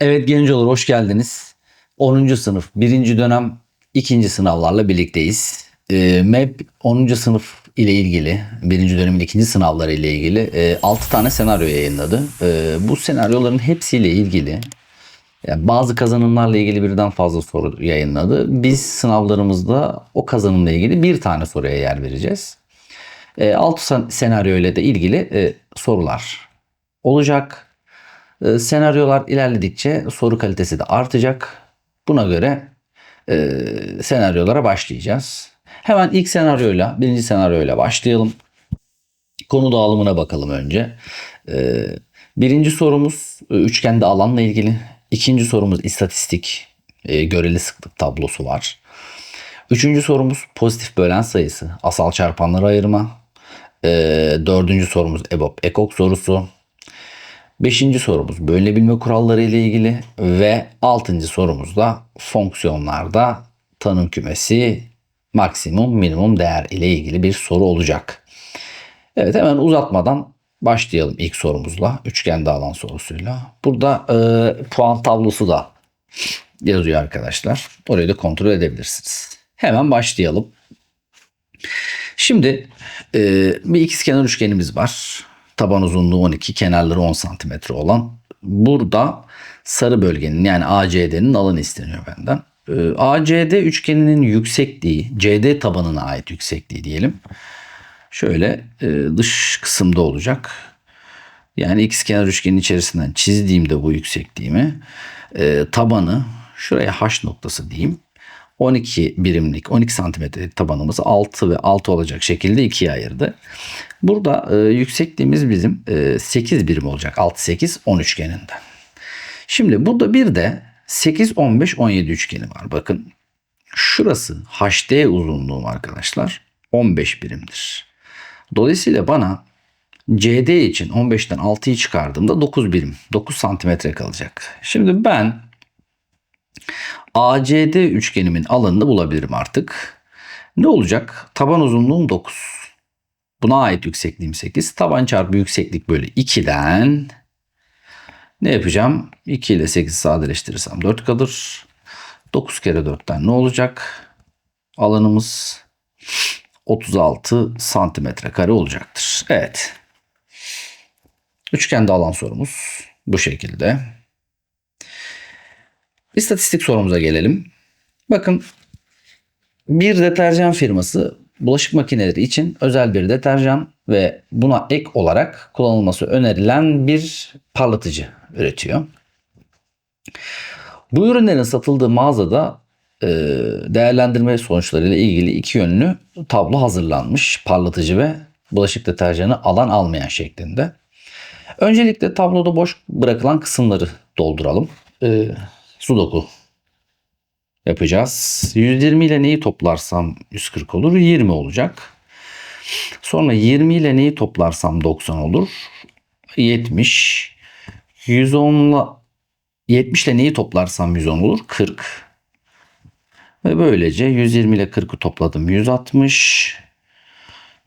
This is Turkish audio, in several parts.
Evet genç olur hoş geldiniz. 10. sınıf 1. dönem 2. sınavlarla birlikteyiz. Ee, MEP 10. sınıf ile ilgili 1. dönemin 2. sınavları ile ilgili 6 tane senaryo yayınladı. Ee, bu senaryoların hepsiyle ilgili yani bazı kazanımlarla ilgili birden fazla soru yayınladı. Biz sınavlarımızda o kazanımla ilgili bir tane soruya yer vereceğiz. 6 senaryo ile de ilgili e, sorular olacak. E, senaryolar ilerledikçe soru kalitesi de artacak. Buna göre e, senaryolara başlayacağız. Hemen ilk senaryoyla, birinci senaryoyla başlayalım. Konu dağılımına bakalım önce. E, birinci sorumuz e, üçgende alanla ilgili. İkinci sorumuz istatistik e, göreli sıklık tablosu var. Üçüncü sorumuz pozitif bölen sayısı, asal çarpanları ayırma. E, dördüncü sorumuz EBOB ekok sorusu. Beşinci sorumuz bölünebilme kuralları ile ilgili ve altıncı sorumuz da fonksiyonlarda tanım kümesi maksimum minimum değer ile ilgili bir soru olacak. Evet hemen uzatmadan başlayalım ilk sorumuzla. Üçgende alan sorusuyla. Burada e, puan tablosu da yazıyor arkadaşlar. Orayı da kontrol edebilirsiniz. Hemen başlayalım. Şimdi e, bir ikizkenar üçgenimiz var. Taban uzunluğu 12, kenarları 10 santimetre olan. Burada sarı bölgenin yani ACD'nin alanı isteniyor benden. E, ACD üçgeninin yüksekliği, CD tabanına ait yüksekliği diyelim. Şöyle e, dış kısımda olacak. Yani ikizkenar üçgenin içerisinden çizdiğimde bu yüksekliğimi e, tabanı şuraya H noktası diyeyim. 12 birimlik 12 santimetrelik tabanımızı 6 ve 6 olacak şekilde ikiye ayırdı. Burada e, yüksekliğimiz bizim e, 8 birim olacak. 6 8 10 üçgeninden. Şimdi burada bir de 8 15 17 üçgeni var. Bakın şurası HD uzunluğum arkadaşlar 15 birimdir. Dolayısıyla bana CD için 15'ten 6'yı çıkardığımda 9 birim 9 santimetre kalacak. Şimdi ben ACD üçgenimin alanını bulabilirim artık. Ne olacak? Taban uzunluğum 9. Buna ait yüksekliğim 8. Taban çarpı yükseklik bölü 2'den ne yapacağım? 2 ile 8 sadeleştirirsem 4 kalır. 9 kere 4'ten ne olacak? Alanımız 36 santimetre kare olacaktır. Evet. Üçgende alan sorumuz bu şekilde. İstatistik sorumuza gelelim. Bakın bir deterjan firması bulaşık makineleri için özel bir deterjan ve buna ek olarak kullanılması önerilen bir parlatıcı üretiyor. Bu ürünlerin satıldığı mağazada e, değerlendirme sonuçlarıyla ilgili iki yönlü tablo hazırlanmış. Parlatıcı ve bulaşık deterjanı alan almayan şeklinde. Öncelikle tabloda boş bırakılan kısımları dolduralım. Sudoku yapacağız. 120 ile neyi toplarsam 140 olur. 20 olacak. Sonra 20 ile neyi toplarsam 90 olur. 70. 110 ile 70 ile neyi toplarsam 110 olur. 40. Ve böylece 120 ile 40'ı topladım. 160.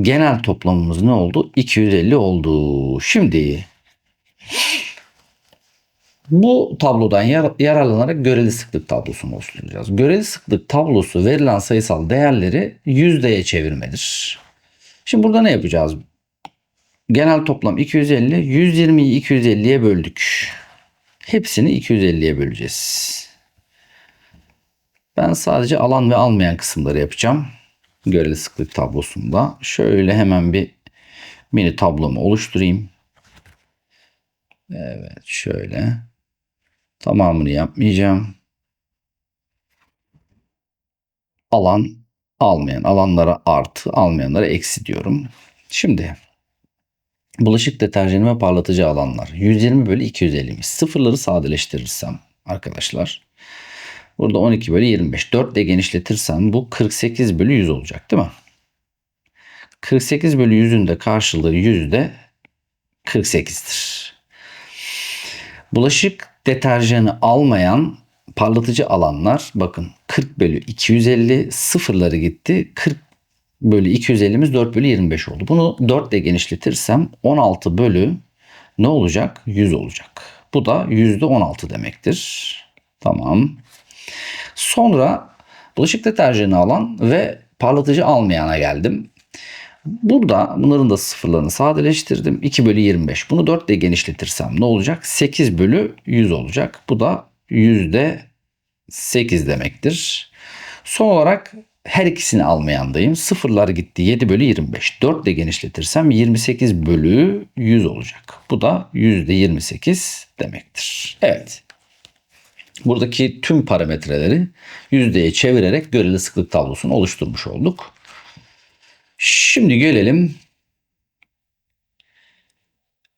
Genel toplamımız ne oldu? 250 oldu. Şimdi bu tablodan yar- yararlanarak göreli sıklık tablosunu oluşturacağız. Göreli sıklık tablosu verilen sayısal değerleri yüzdeye çevirmedir. Şimdi burada ne yapacağız? Genel toplam 250. 120'yi 250'ye böldük. Hepsini 250'ye böleceğiz. Ben sadece alan ve almayan kısımları yapacağım. Göreli sıklık tablosunda. Şöyle hemen bir mini tablomu oluşturayım. Evet şöyle. Tamamını yapmayacağım. Alan almayan alanlara artı almayanlara eksi diyorum. Şimdi bulaşık deterjanı ve parlatıcı alanlar 120 bölü 250'miş. Sıfırları sadeleştirirsem arkadaşlar burada 12 bölü 25 4 ile genişletirsem bu 48 bölü 100 olacak değil mi? 48 bölü 100'ün de karşılığı yüzde 48'dir. Bulaşık deterjanı almayan parlatıcı alanlar bakın 40 bölü 250 sıfırları gitti. 40 bölü 250'miz 4 bölü 25 oldu. Bunu 4 ile genişletirsem 16 bölü ne olacak? 100 olacak. Bu da %16 demektir. Tamam. Sonra bulaşık deterjanı alan ve parlatıcı almayana geldim. Burada bunların da sıfırlarını sadeleştirdim. 2 bölü 25. Bunu 4 ile genişletirsem ne olacak? 8 bölü 100 olacak. Bu da yüzde 8 demektir. Son olarak her ikisini almayandayım. Sıfırlar gitti 7 bölü 25. 4 ile genişletirsem 28 bölü 100 olacak. Bu da yüzde 28 demektir. Evet. Buradaki tüm parametreleri yüzdeye çevirerek göreli sıklık tablosunu oluşturmuş olduk. Şimdi gelelim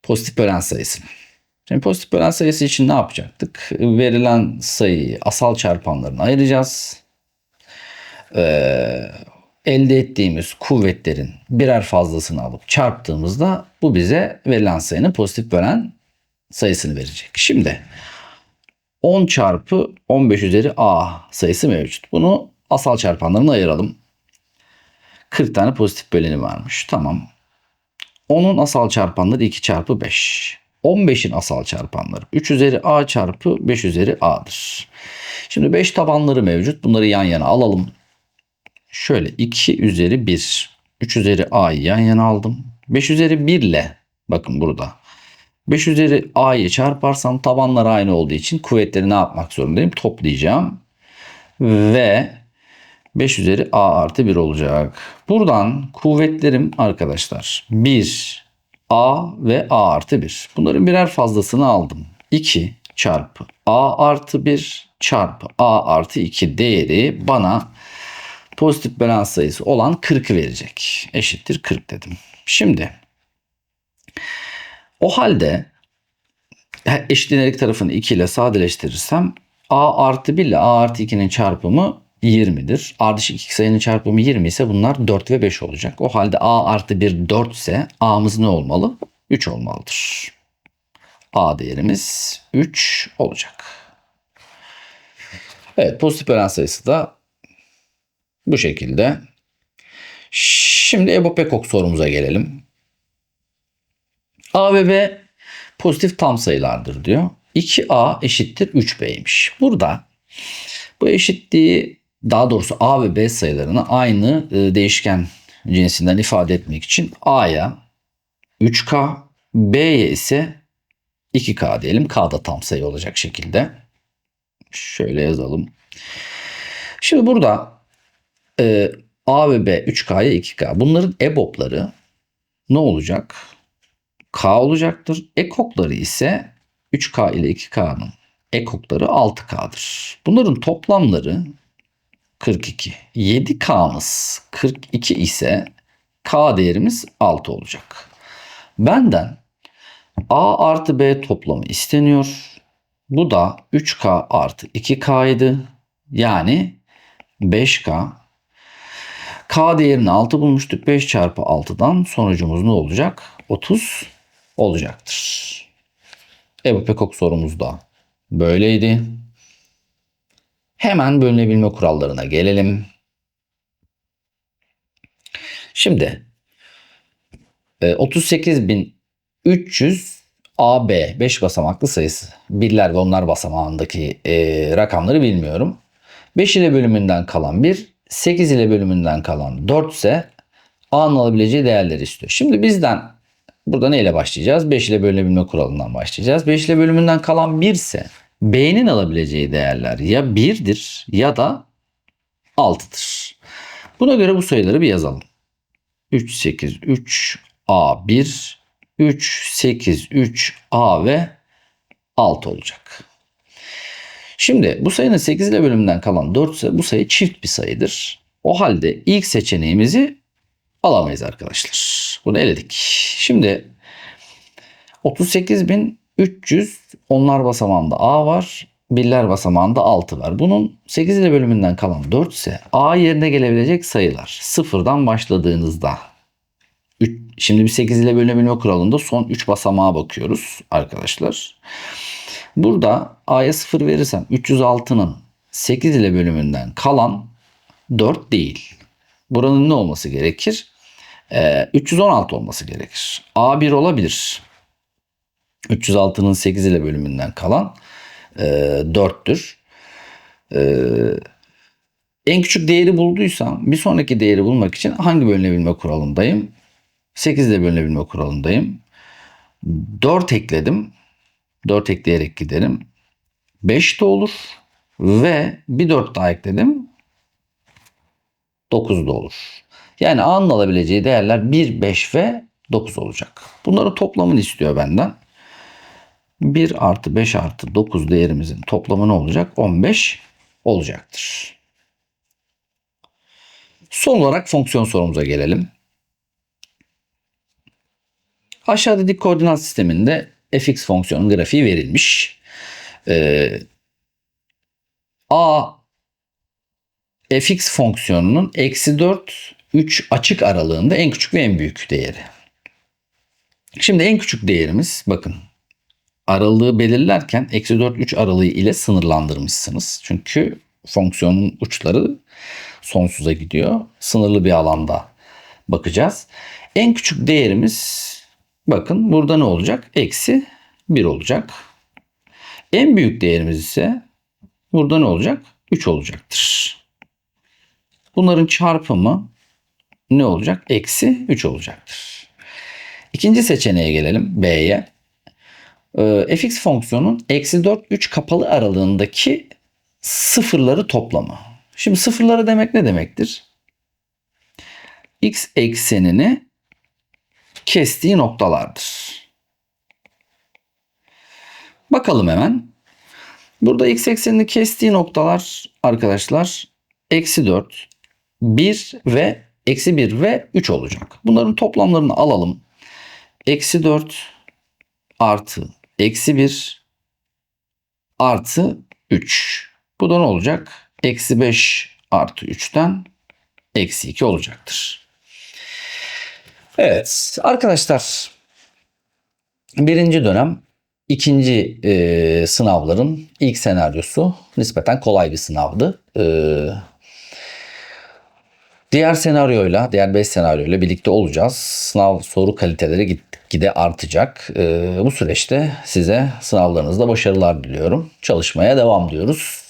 pozitif bölen sayısına. Şimdi pozitif bölen sayısı için ne yapacaktık? Verilen sayıyı asal çarpanlarına ayıracağız. Ee, elde ettiğimiz kuvvetlerin birer fazlasını alıp çarptığımızda bu bize verilen sayının pozitif bölen sayısını verecek. Şimdi 10 çarpı 15 üzeri a sayısı mevcut. Bunu asal çarpanlarına ayıralım. 40 tane pozitif böleni varmış. Tamam. 10'un asal çarpanları 2 çarpı 5. 15'in asal çarpanları 3 üzeri a çarpı 5 üzeri a'dır. Şimdi 5 tabanları mevcut. Bunları yan yana alalım. Şöyle 2 üzeri 1. 3 üzeri a'yı yan yana aldım. 5 üzeri 1 ile bakın burada. 5 üzeri a'yı çarparsam tabanlar aynı olduğu için kuvvetleri ne yapmak zorundayım? Toplayacağım. Ve 5 üzeri a artı 1 olacak. Buradan kuvvetlerim arkadaşlar 1, a ve a artı 1. Bunların birer fazlasını aldım. 2 çarpı a artı 1 çarpı a artı 2 değeri bana pozitif bölen sayısı olan 40'ı verecek. Eşittir 40 dedim. Şimdi o halde iki tarafını 2 ile sadeleştirirsem a artı 1 ile a artı 2'nin çarpımı 20'dir. Ardışık iki sayının çarpımı 20 ise bunlar 4 ve 5 olacak. O halde a artı 1 4 ise a'mız ne olmalı? 3 olmalıdır. a değerimiz 3 olacak. Evet pozitif bölen sayısı da bu şekilde. Şimdi Ebo Pekok sorumuza gelelim. A ve B pozitif tam sayılardır diyor. 2A eşittir 3B'ymiş. Burada bu eşitliği daha doğrusu A ve B sayılarını aynı e, değişken cinsinden ifade etmek için A'ya 3K, B'ye ise 2K diyelim. K da tam sayı olacak şekilde. Şöyle yazalım. Şimdi burada e, A ve B 3K'ya 2K. Bunların EBOB'ları ne olacak? K olacaktır. Ekokları ise 3K ile 2K'nın ekokları 6K'dır. Bunların toplamları 42. 7K'mız 42 ise K değerimiz 6 olacak. Benden A artı B toplamı isteniyor. Bu da 3K artı 2K idi. Yani 5K. K değerini 6 bulmuştuk. 5 çarpı 6'dan sonucumuz ne olacak? 30 olacaktır. Ebu Pekok sorumuz da böyleydi. Hemen bölünebilme kurallarına gelelim. Şimdi 38.300 AB 5 basamaklı sayısı. Birler ve onlar basamağındaki e, rakamları bilmiyorum. 5 ile bölümünden kalan 1, 8 ile bölümünden kalan 4 ise A'nın alabileceği değerleri istiyor. Şimdi bizden burada neyle başlayacağız? 5 ile bölünebilme kuralından başlayacağız. 5 ile bölümünden kalan 1 ise B'nin alabileceği değerler ya 1'dir ya da 6'dır. Buna göre bu sayıları bir yazalım. 3, 8, 3, A1, 3, 8, 3, A ve 6 olacak. Şimdi bu sayının 8 ile bölümünden kalan 4 ise bu sayı çift bir sayıdır. O halde ilk seçeneğimizi alamayız arkadaşlar. Bunu eledik. Şimdi 38.300 onlar basamağında A var. Birler basamağında 6 var. Bunun 8 ile bölümünden kalan 4 ise A yerine gelebilecek sayılar. Sıfırdan başladığınızda. Şimdi bir 8 ile bölünebilme kuralında son 3 basamağa bakıyoruz arkadaşlar. Burada A'ya 0 verirsem 306'nın 8 ile bölümünden kalan 4 değil. Buranın ne olması gerekir? Ee, 316 olması gerekir. A1 olabilir. 306'nın 8 ile bölümünden kalan e, 4'tür. E, en küçük değeri bulduysam bir sonraki değeri bulmak için hangi bölünebilme kuralındayım? 8 ile bölünebilme kuralındayım. 4 ekledim. 4 ekleyerek giderim. 5 de olur. Ve bir 4 daha ekledim. 9 da olur. Yani A'nın alabileceği değerler 1, 5 ve 9 olacak. Bunların toplamını istiyor benden. 1 artı 5 artı 9 değerimizin toplamı ne olacak? 15 olacaktır. Son olarak fonksiyon sorumuza gelelim. Aşağıda dik koordinat sisteminde fx fonksiyonun grafiği verilmiş. Ee, a fx fonksiyonunun eksi 4 3 açık aralığında en küçük ve en büyük değeri. Şimdi en küçük değerimiz bakın aralığı belirlerken eksi 4 3 aralığı ile sınırlandırmışsınız. Çünkü fonksiyonun uçları sonsuza gidiyor. Sınırlı bir alanda bakacağız. En küçük değerimiz bakın burada ne olacak? Eksi 1 olacak. En büyük değerimiz ise burada ne olacak? 3 olacaktır. Bunların çarpımı ne olacak? Eksi 3 olacaktır. İkinci seçeneğe gelelim B'ye. Ee, fx fonksiyonun eksi 4 3 kapalı aralığındaki sıfırları toplamı. Şimdi sıfırları demek ne demektir? x eksenini kestiği noktalardır. Bakalım hemen. Burada x eksenini kestiği noktalar arkadaşlar eksi 4, 1 ve eksi 1 ve 3 olacak. Bunların toplamlarını alalım. Eksi 4 artı eksi 1 artı 3. Bu da ne olacak? Eksi 5 artı 3'ten eksi 2 olacaktır. Evet arkadaşlar birinci dönem ikinci e, sınavların ilk senaryosu nispeten kolay bir sınavdı. E, diğer senaryoyla, diğer 5 senaryoyla birlikte olacağız. Sınav soru kaliteleri gitgide artacak. E, bu süreçte size sınavlarınızda başarılar diliyorum. Çalışmaya devam diyoruz.